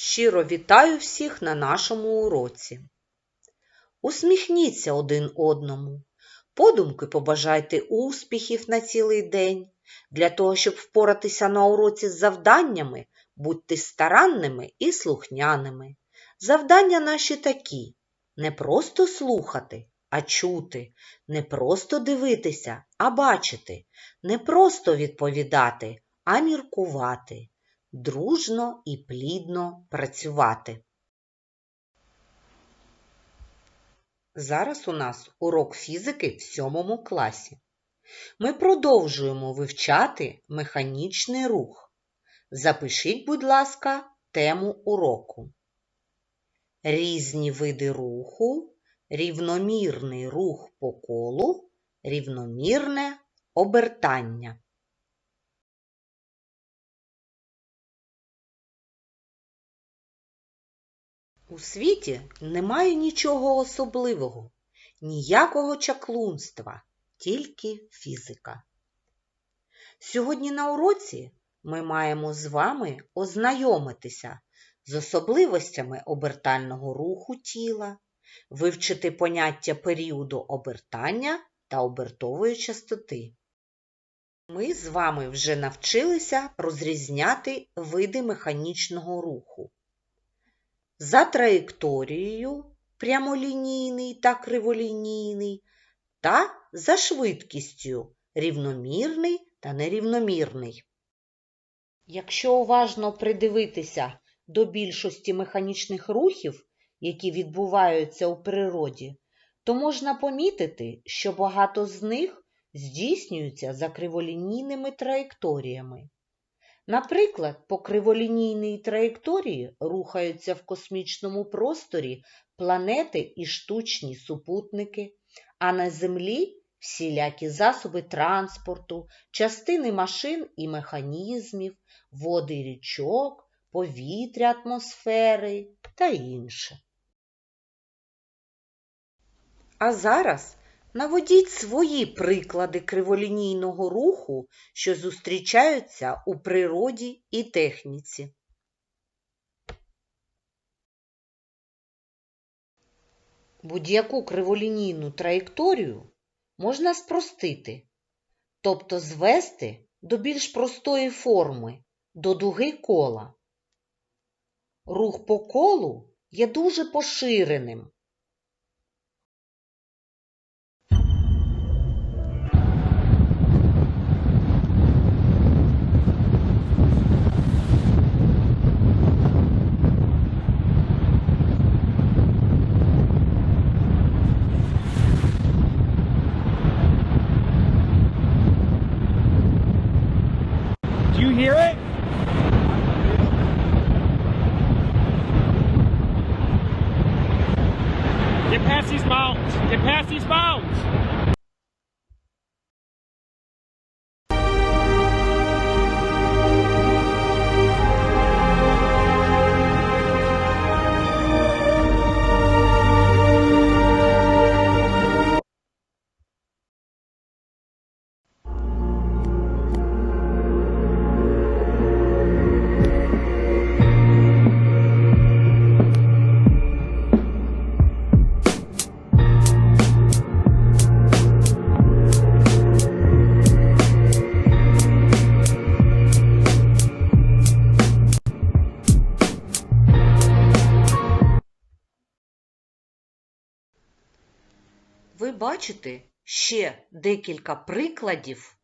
Щиро вітаю всіх на нашому уроці. Усміхніться один одному, подумки побажайте успіхів на цілий день. Для того, щоб впоратися на уроці з завданнями, будьте старанними і слухняними. Завдання наші такі не просто слухати, а чути, не просто дивитися, а бачити, не просто відповідати, а міркувати, дружно і плідно працювати. Зараз у нас урок фізики в сьомому класі. Ми продовжуємо вивчати механічний рух. Запишіть, будь ласка, тему уроку. Різні види руху, рівномірний рух по колу, рівномірне обертання. У світі немає нічого особливого, ніякого чаклунства, тільки фізика. Сьогодні на уроці ми маємо з вами ознайомитися з особливостями обертального руху тіла, вивчити поняття періоду обертання та обертової частоти. Ми з вами вже навчилися розрізняти види механічного руху. За траєкторією прямолінійний та криволінійний, та за швидкістю рівномірний та нерівномірний. Якщо уважно придивитися до більшості механічних рухів, які відбуваються у природі, то можна помітити, що багато з них здійснюються за криволінійними траєкторіями. Наприклад, по криволінійній траєкторії рухаються в космічному просторі планети і штучні супутники, а на Землі всілякі засоби транспорту, частини машин і механізмів, води річок, повітря атмосфери та інше. А зараз наводіть свої приклади криволінійного руху, що зустрічаються у природі і техніці. Будь-яку криволінійну траєкторію можна спростити, тобто звести до більш простої форми, до дуги кола. Рух по колу є дуже поширеним. Hear it? Get past these mountains. Get past these mountains. Ви бачите ще декілька прикладів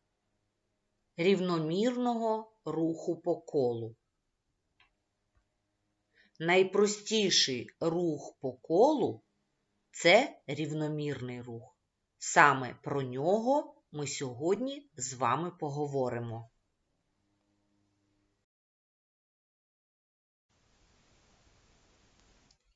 рівномірного руху по колу. Найпростіший рух по колу це рівномірний рух. Саме про нього ми сьогодні з вами поговоримо.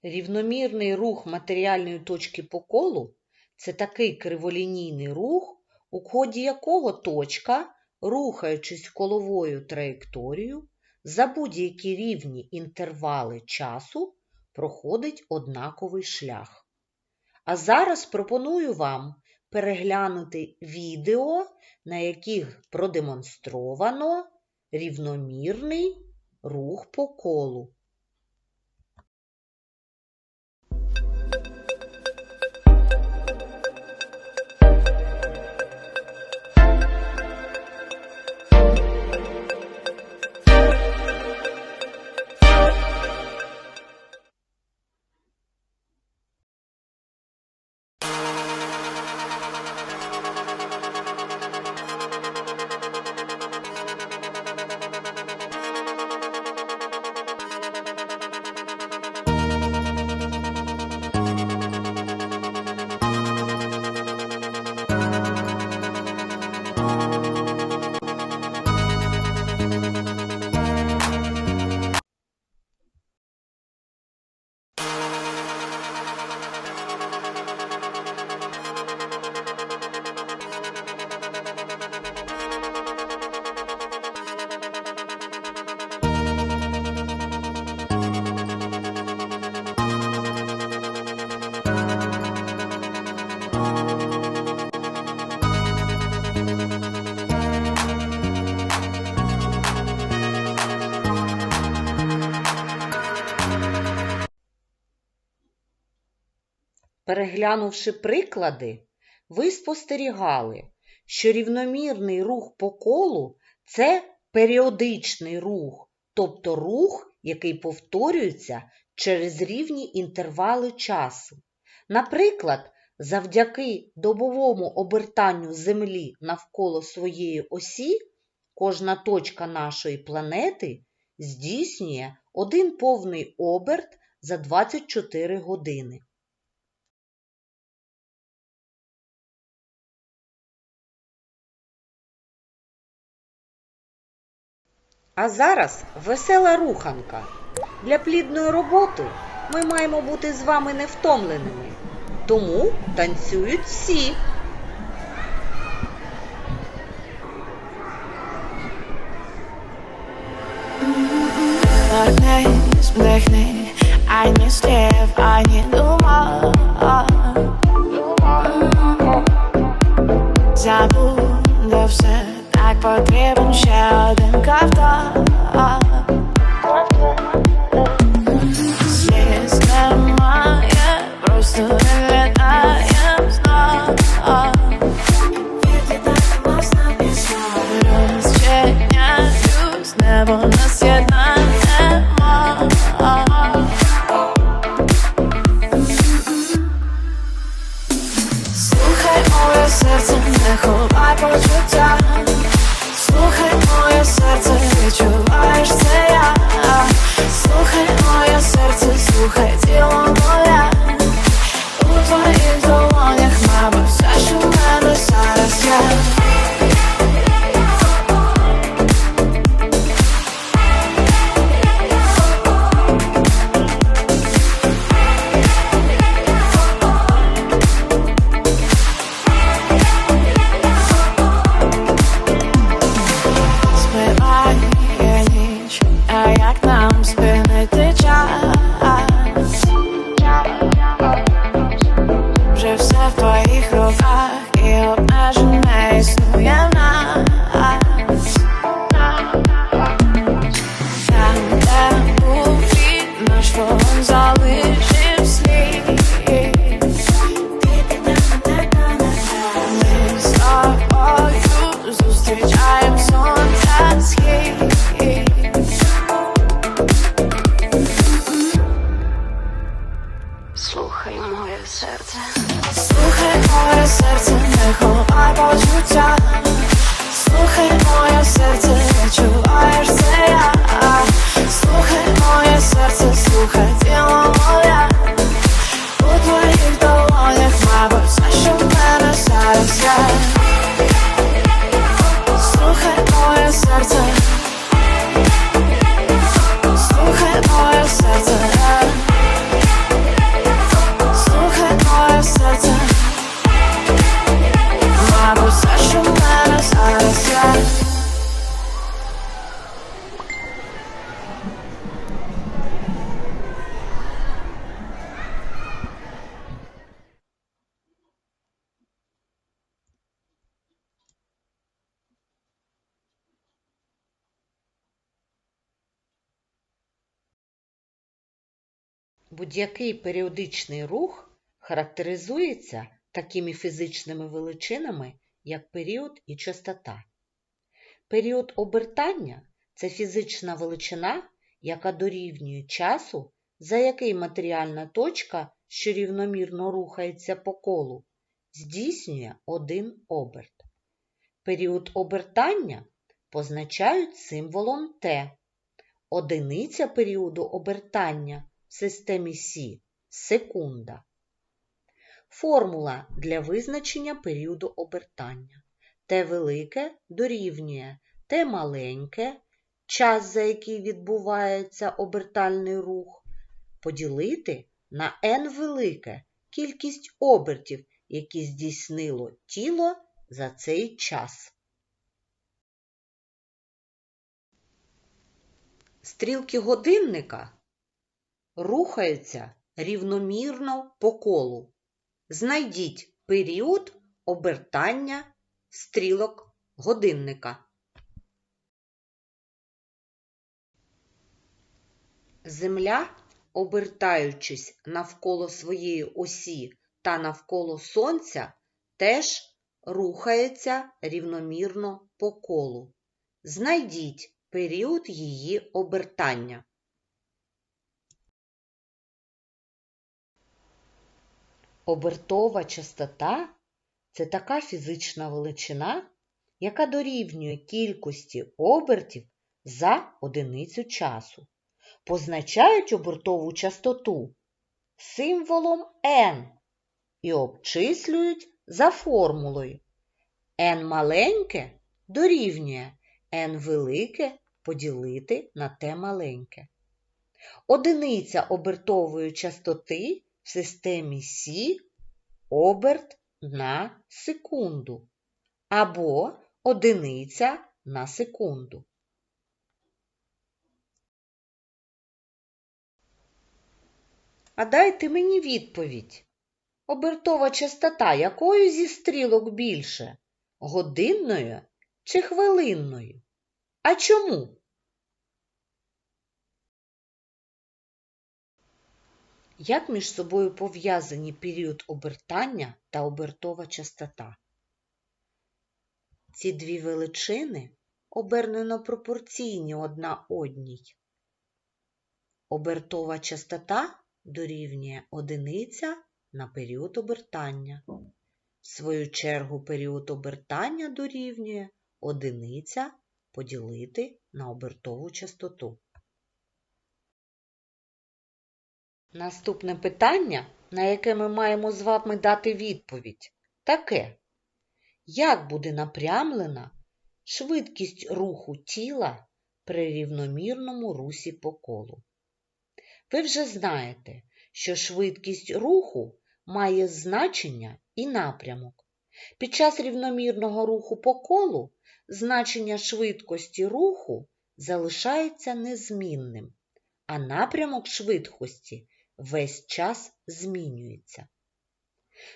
Рівномірний рух матеріальної точки по колу це такий криволінійний рух, у ході якого точка, рухаючись коловою траєкторією, за будь-які рівні інтервали часу проходить однаковий шлях. А зараз пропоную вам переглянути відео, на яких продемонстровано рівномірний рух по колу. Переглянувши приклади, ви спостерігали, що рівномірний рух по колу це періодичний рух, тобто рух, який повторюється через рівні інтервали часу. Наприклад, завдяки добовому обертанню Землі навколо своєї осі кожна точка нашої планети здійснює один повний оберт за 24 години. А зараз весела руханка. Для плідної роботи ми маємо бути з вами невтомленими. Тому танцюють всі. Ані слів, ані думок Забуде все, так потрібен ще один ковток Будь-який періодичний рух характеризується такими фізичними величинами, як період і частота. Період обертання це фізична величина, яка дорівнює часу, за який матеріальна точка, що рівномірно рухається по колу, здійснює один оберт. Період обертання позначають символом Т. Одиниця періоду обертання системі Сі секунда. Формула для визначення періоду обертання. Т велике дорівнює Т маленьке, час, за який відбувається обертальний рух, поділити на n велике кількість обертів, які здійснило тіло за цей час. Стрілки годинника рухаються рівномірно по колу. Знайдіть період обертання стрілок годинника. Земля, обертаючись навколо своєї осі частота навколо Сонця теж рухається рівномірно по колу. Знайдіть період її обертання. Обертова частота це така фізична величина, яка дорівнює кількості обертів за одиницю часу. Позначають обертову частоту символом n і обчислюють за формулою. n маленьке дорівнює n велике поділити на t маленьке. Одиниця обертової частоти в системі Сі оберт на секунду або одиниця на секунду. А дайте мені відповідь. Обертова частота якою зі стрілок більше? Годинною чи хвилинною? А чому? Як між собою пов'язані період обертання та обертова частота? Ці дві величини обернено пропорційні одна одній. Обертова частота дорівнює одиниця на період обертання. В свою чергу період обертання дорівнює одиниця поділити на обертову частоту. Наступне питання, на яке ми маємо з вами дати відповідь, таке. Як буде напрямлена швидкість руху тіла при рівномірному русі по колу? Ви вже знаєте, що швидкість руху має значення і напрямок. Під час рівномірного руху по колу значення швидкості руху залишається незмінним, а напрямок швидкості весь час змінюється.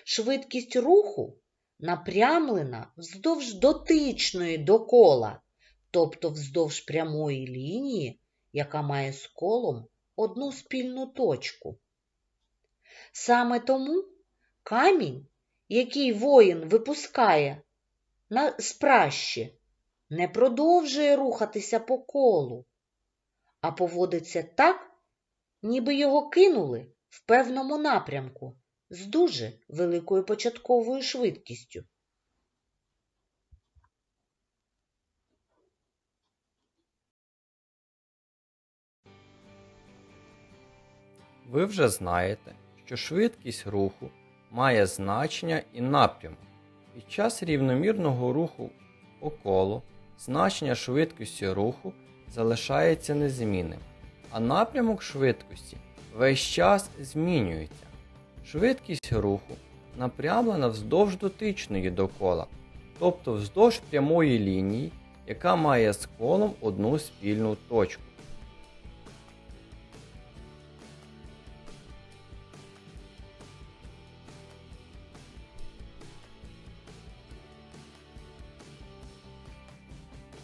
Швидкість руху напрямлена вздовж дотичної до кола, тобто вздовж прямої лінії, яка має з колом одну спільну точку. Саме тому камінь, який воїн випускає на спращі, не продовжує рухатися по колу, а поводиться так, ніби його кинули в певному напрямку з дуже великою початковою швидкістю. Ви вже знаєте, що швидкість руху має значення і напрямок. Під час рівномірного руху по колу значення швидкості руху залишається незмінним, а напрямок швидкості весь час змінюється. Швидкість руху напрямлена вздовж дотичної до кола, тобто вздовж прямої лінії, яка має з колом одну спільну точку.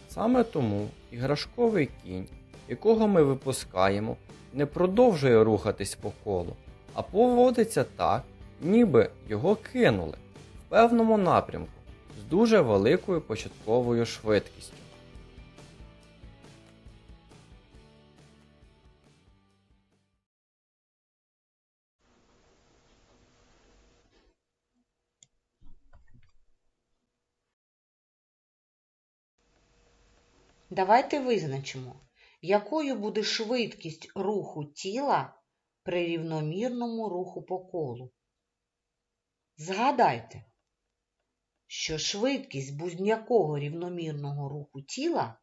Саме тому іграшковий кінь, якого ми випускаємо, не продовжує рухатись по колу, а поводиться так, ніби його кинули в певному напрямку з дуже великою початковою швидкістю. Давайте визначимо, якою буде швидкість руху тіла при рівномірному руху по колу. Згадайте, що швидкість будь-якого рівномірного руху тіла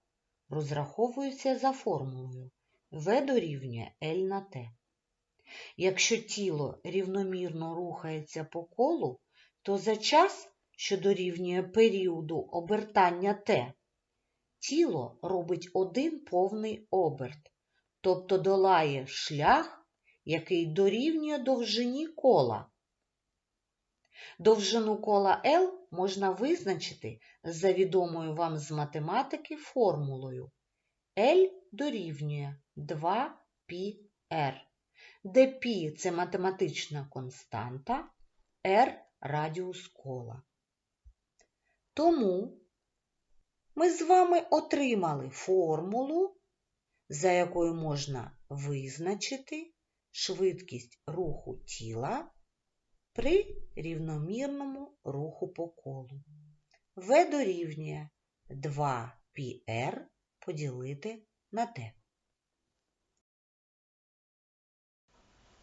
розраховується за формулою V дорівнює L на T. Якщо тіло рівномірно рухається по колу, то за час, що дорівнює періоду обертання T, тіло робить один повний оберт, тобто долає шлях, який дорівнює довжині кола. Довжину кола L можна визначити за відомою вам з математики формулою L дорівнює 2πr, де π – це математична константа, r радіус кола. Тому ми з вами отримали формулу, за якою можна визначити швидкість руху тіла при рівномірному руху по колу. В дорівнює 2πr поділити на t.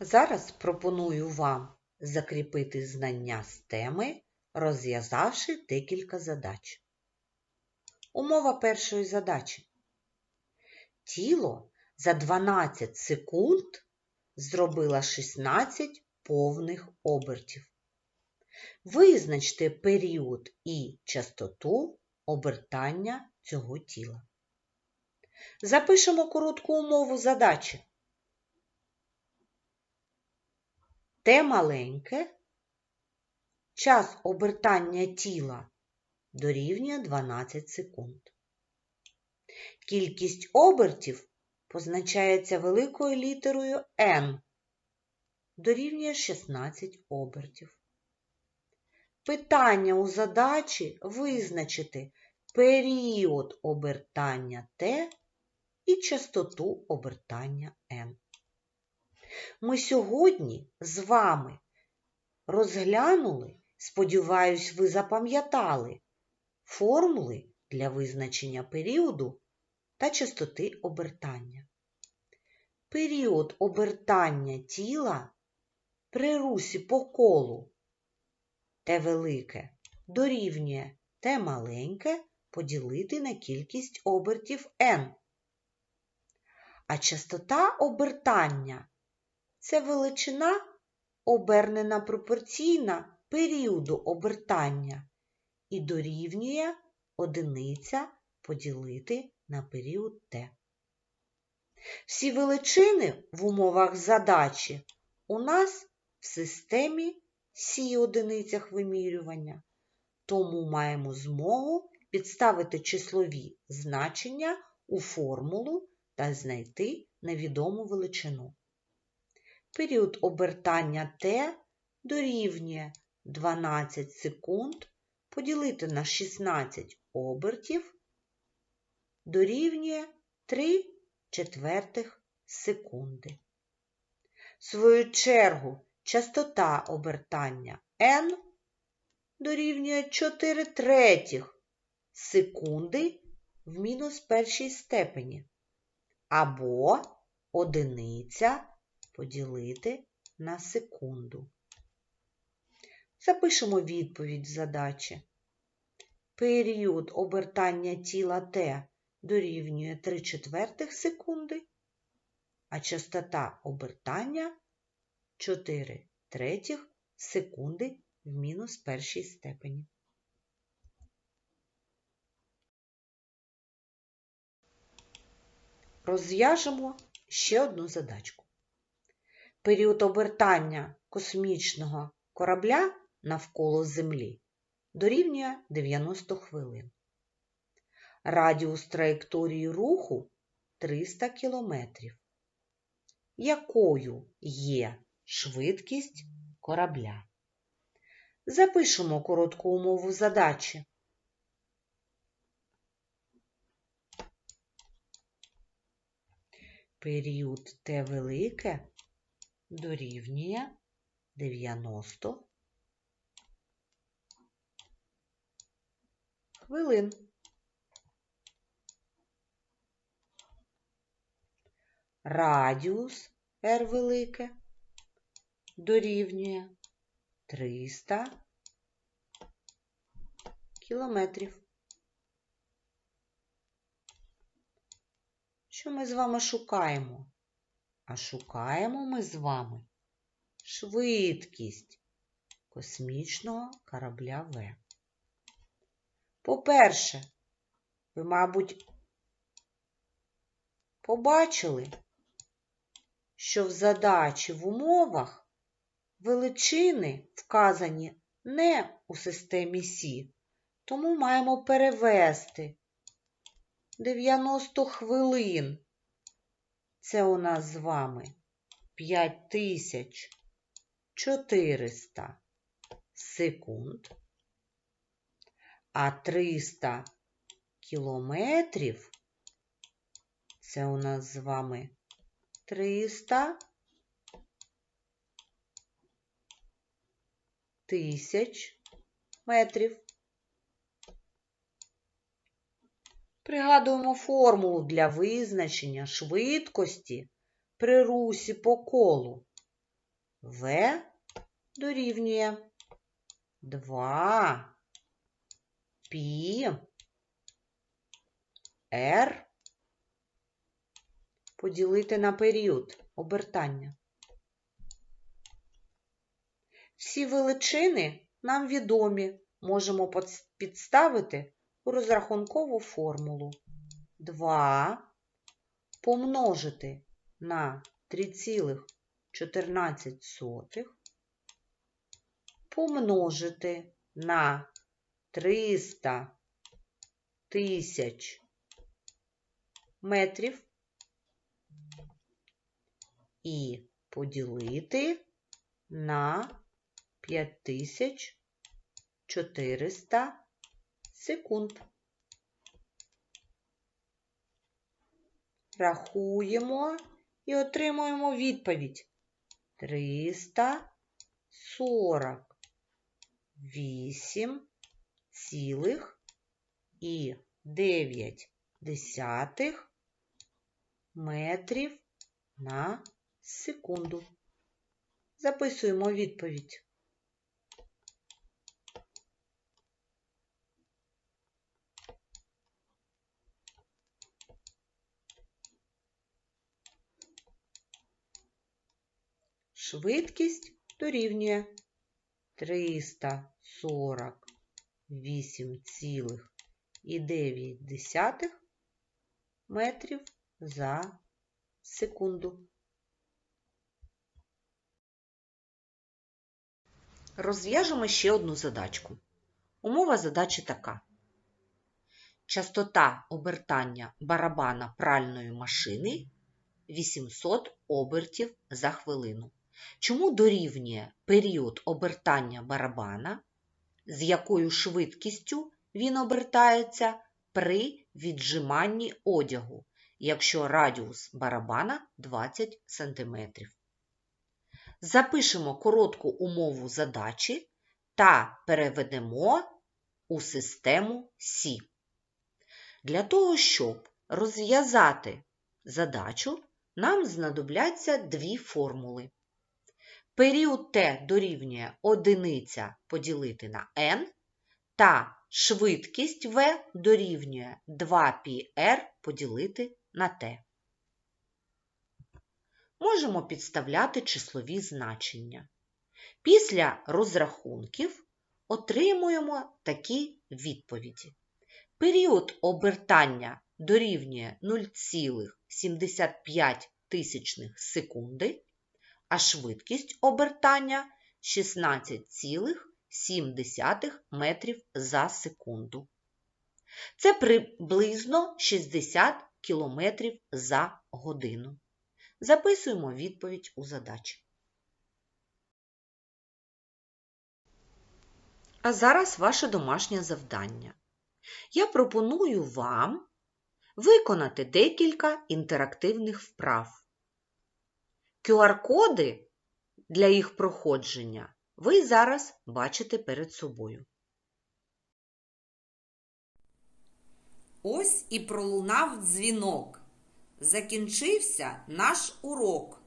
Зараз пропоную вам закріпити знання з теми, розв'язавши декілька задач. Умова першої задачі. Тіло за 12 секунд зробило 16 повних обертів. Визначте період і частоту обертання цього тіла. Запишемо коротку умову задачі. Т маленьке, час обертання тіла дорівнює 12 секунд. Кількість обертів позначається великою літерою N, дорівнює 16 обертів. Питання у задачі визначити період обертання Т і частоту обертання N. Ми сьогодні з вами розглянули, сподіваюсь, ви запам'ятали формули для визначення періоду та частоти обертання. Період обертання тіла при русі по колу Т велике дорівнює Т маленьке поділити на кількість обертів n. А частота обертання це величина обернена пропорційна періоду обертання і дорівнює одиниця поділити на період t. Всі величини в умовах задачі у нас в системі сі одиницях вимірювання, тому маємо змогу підставити числові значення у формулу та знайти невідому величину. Період обертання t дорівнює 12 секунд поділити на 16 обертів дорівнює 3 четвертих секунди. В свою чергу частота обертання n дорівнює 4 третіх секунди в мінус першій степені або одиниця поділити на секунду. Запишемо відповідь задачі. Період обертання тіла Т дорівнює 3 четвертих секунди, а частота обертання 4 третіх секунди в мінус першій степені. Розв'яжемо ще одну задачку. Період обертання космічного корабля навколо Землі дорівнює 90 хвилин. Радіус траєкторії руху 300 км. Якою є швидкість корабля? Запишемо коротку умову задачі. Період Т велике дорівнює 90 хвилин. Радіус R велике дорівнює 300 кілометрів. Що ми з вами шукаємо? А шукаємо ми з вами швидкість космічного корабля В. По-перше, ви, мабуть, побачили, що в задачі в умовах величини вказані не у системі Сі, тому маємо перевести 90 хвилин. Це у нас з вами 5400 секунд, а 300 кілометрів це у нас з вами 300 тисяч метрів. Пригадуємо формулу для визначення швидкості при русі по колу. В дорівнює 2 пі поділити на період обертання. Всі величини нам відомі, можемо підставити у розрахункову формулу. 2 помножити на 3,14 помножити на 300 тисяч метрів і поділити на 5400 секунд. Рахуємо і отримуємо відповідь 348 цілих і 9 десятих метрів на секунду. Записуємо відповідь. Швидкість дорівнює 348,9 метрів за секунду. Розв'яжемо ще одну задачку. Умова задачі така. Частота обертання барабана пральної машини 800 обертів за хвилину. Чому дорівнює період обертання барабана, з якою швидкістю він обертається при віджиманні одягу, якщо радіус барабана 20 см. Запишемо коротку умову задачі та переведемо у систему Сі. Для того, щоб розв'язати задачу, нам знадобляться дві формули. Період Т дорівнює 1 поділити на n та швидкість В дорівнює 2πr поділити на t. Можемо підставляти числові значення. Після розрахунків отримуємо такі відповіді. Період обертання дорівнює 0,75 секунди, а швидкість обертання 16,7 метрів за секунду. Це приблизно 60 км за годину. Записуємо відповідь у задачі. А зараз ваше домашнє завдання. Я пропоную вам виконати декілька інтерактивних вправ. QR-коди для їх проходження ви зараз бачите перед собою. Ось і пролунав дзвінок. Закінчився наш урок.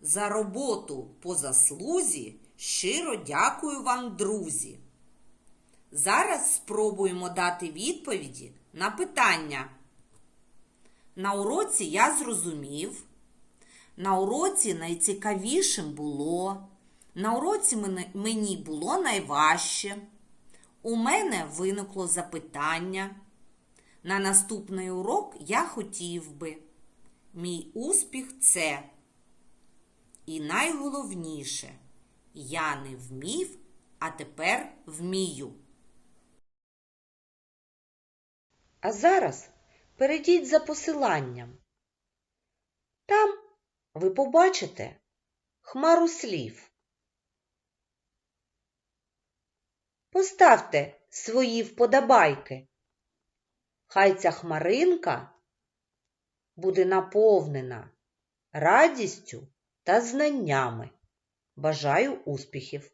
За роботу по заслузі щиро дякую вам, друзі. Зараз спробуємо дати відповіді на питання. На уроці я зрозумів. На уроці найцікавішим було. На уроці мені було найважче. У мене виникло запитання. На наступний урок я хотів би. Мій успіх це. І найголовніше, я не вмів, а тепер вмію. А зараз перейдіть за посиланням. Там ви побачите хмару слів. Поставте свої вподобайки. Хай ця хмаринка буде наповнена радістю та знаннями. Бажаю успіхів!